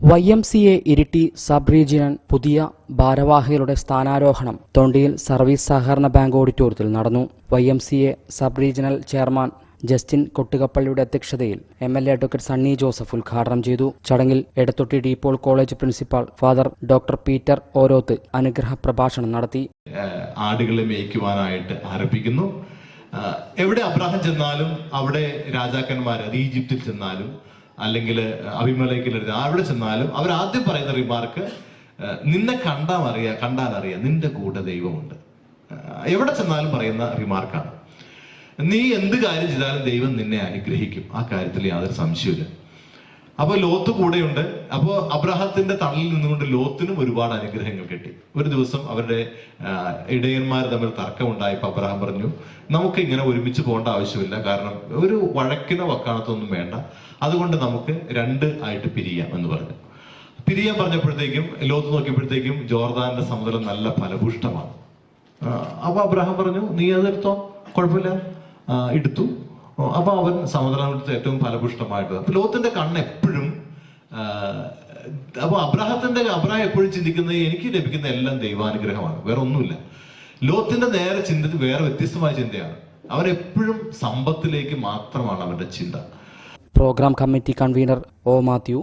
Y M C A Iritty sub regional പുതിയ ഭാരവാഹികളുടെ സ്ഥാനാരോഹണം തൊണ്ടിയിൽ സർവീസ് സഹകരണ ബാങ്ക് ഓഡിറ്റോറിയത്തിൽ നടന്നു. Y M C A sub regional chairman Justin കൊട്ടുകപ്പള്ളിയുടെ അധ്യക്ഷതയിൽ M L A advocate Sunny Joseph ഉദ്ഘാടനം ചെയ്തു. ചടങ്ങിൽ Edathotty De Paul college principal father doctor Peter Oroth അനുഗ്രഹ പ്രഭാഷണം നടത്തി. ആടുകളെ മേയ്ക്കുവാനായിട്ട് ആരംഭിക്കുന്നു. എവിടെ അബ്രാഹം ചെന്നാലും അവിടെ രാജാക്കന്മാർ ഈജിപ്തിൽ ചെന്നാലും അല്ലെങ്കിൽ അഭിമലയ്ക്കിൽ എഴുതി അവിടെ ചെന്നാലും അവർ ആദ്യം പറയുന്ന റിമാർക്ക് നിന്നെ കണ്ടാൽ അറിയാം കണ്ടാൽ അറിയാം. നിന്റെ കൂടെ ദൈവമുണ്ട്. എവിടെ ചെന്നാലും പറയുന്ന റിമാർക്കാണ് നീ എന്ത് കാര്യം ചെയ്താലും ദൈവം നിന്നെ അനുഗ്രഹിക്കും. ആ കാര്യത്തിൽ യാതൊരു സംശയമില്ല അപ്പൊ ലോത്ത് കൂടെയുണ്ട്. അപ്പോ അബ്രഹത്തിന്റെ തള്ളിൽ നിന്നുകൊണ്ട് ലോത്തിനും ഒരുപാട് അനുഗ്രഹങ്ങൾ കിട്ടി. ഒരു ദിവസം അവരുടെ ഇടയന്മാർ തമ്മിൽ തർക്കമുണ്ടായപ്പോ അബ്രഹാം പറഞ്ഞു നമുക്ക് ഇങ്ങനെ ഒരുമിച്ച് പോകേണ്ട ആവശ്യമില്ല. കാരണം ഒരു വഴക്കിനോ വക്കാണത്തൊന്നും വേണ്ട. അതുകൊണ്ട് നമുക്ക് രണ്ട് ആയിട്ട് പിരിയാം എന്ന് പറഞ്ഞു. പിരിയാൻ പറഞ്ഞപ്പോഴത്തേക്കും ലോത്ത് നോക്കിയപ്പോഴത്തേക്കും ജോർദാന്റെ സമുദ്രം നല്ല ഫലഭൂഷ്ടമാണ്. അപ്പൊ അബ്രഹാം പറഞ്ഞു നീ അതെടുത്തോ? കുഴപ്പമില്ല. എടുത്തു. ഓ, അപ്പൊ അവൻ സമുദ്രത്തെ ഏറ്റവും ഫലപുഷ്ടമായിട്ട് അപ്പൊ ലോത്തിന്റെ കണ്ണ് എപ്പോഴും അപ്പോൾ അപ്പൊ അബ്രാഹത്തിന്റെ അബ്രാഹം എപ്പോഴും ചിന്തിക്കുന്നത് എനിക്ക് ലഭിക്കുന്ന എല്ലാം ദൈവാനുഗ്രഹമാണ് വേറെ ഒന്നുമില്ല. ലോത്തിന്റെ നേരെ ചിന്ത വേറെ വ്യത്യസ്തമായ ചിന്തയാണ്. അവൻ എപ്പോഴും സമ്പത്തിലേക്ക് മാത്രമാണ് അവരുടെ ചിന്ത. Program committee convener O Mathew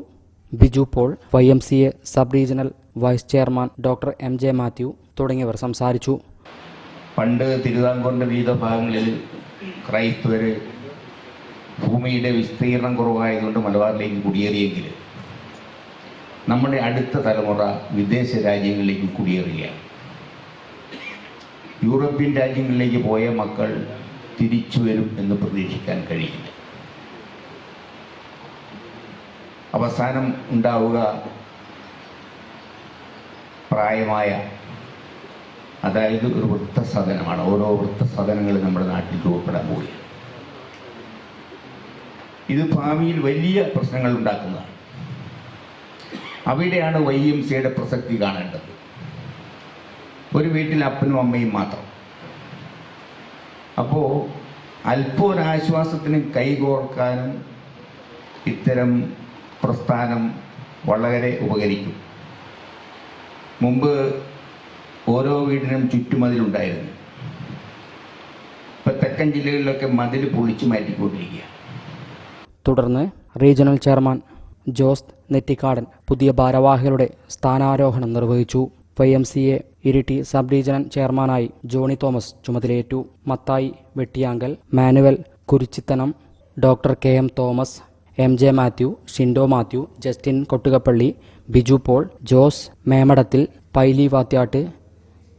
Biju Paul Y M C A sub regional vice chairman doctor M J Mathew തുടങ്ങിയവർ സംസാരിച്ചു. പണ്ട് തിരുവിതാംകൂറിന്റെ വിവിധ ഭാഗങ്ങളിൽ ക്രൈസ്തവർ ഭൂമിയുടെ വിസ്തീർണം കുറവായതുകൊണ്ട് മലബാറിലേക്ക് കുടിയേറിയെങ്കിൽ നമ്മുടെ അടുത്ത തലമുറ വിദേശ രാജ്യങ്ങളിലേക്ക് കുടിയേറുകയാണ് യൂറോപ്യൻ രാജ്യങ്ങളിലേക്ക് പോയ മക്കൾ തിരിച്ചു വരും എന്ന് പ്രതീക്ഷിക്കാൻ കഴിയില്ല. അവസാനം ഉണ്ടാവുക പ്രായമായ അതായത് ഒരു വൃത്തസദനമാണ് ഓരോ വൃത്തസദനങ്ങളും നമ്മുടെ നാട്ടിൽ രൂപപ്പെടാൻ പോവുകയാണ്. ഇത് ഭാവിയിൽ വലിയ പ്രശ്നങ്ങൾ ഉണ്ടാക്കുന്നതാണ് അവിടെയാണ് വൈ എം സിയുടെ പ്രസക്തി കാണേണ്ടത്. ഒരു വീട്ടിൽ അപ്പനും അമ്മയും മാത്രം. അപ്പോൾ അല്പം കൈകോർക്കാനും ഇത്തരം പ്രസ്ഥാനം വളരെ ഉപകരിക്കും. മുമ്പ് ഓരോ വീടിനും ചുറ്റുമതിലുണ്ടായിരുന്നു ഇപ്പൊ തെക്കൻ ജില്ലകളിലൊക്കെ മതിൽ പൊളിച്ചു മാറ്റിക്കൊണ്ടിരിക്കുക തുടർന്ന് റീജിയണൽ ചെയർമാൻ ജോസ് നെറ്റിക്കാടൻ പുതിയ ഭാരവാഹികളുടെ സ്ഥാനാരോഹണം നിർവഹിച്ചു. Y M C A Iritty sub regional ചെയർമാനായി ജോണി തോമസ് ചുമതലയേറ്റു. Mathai Vettiyankal Manuel Kurichithanam doctor K M Thomas M J Mathew Shindo Mathew Justin Kottukappally Biju Paul Jose Memadathil Paily Vathyattu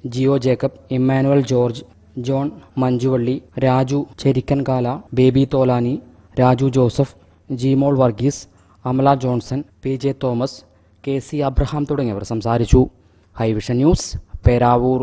Jio Jacob Emmanuel George John Manjuvally Raju Cherikkankala Baby Tholani Raju Joseph Jimol Varghese Amala Johnson P J Thomas K C Abraham തുടങ്ങിയവർ സംസാരിച്ചു. High vision news Peravoor.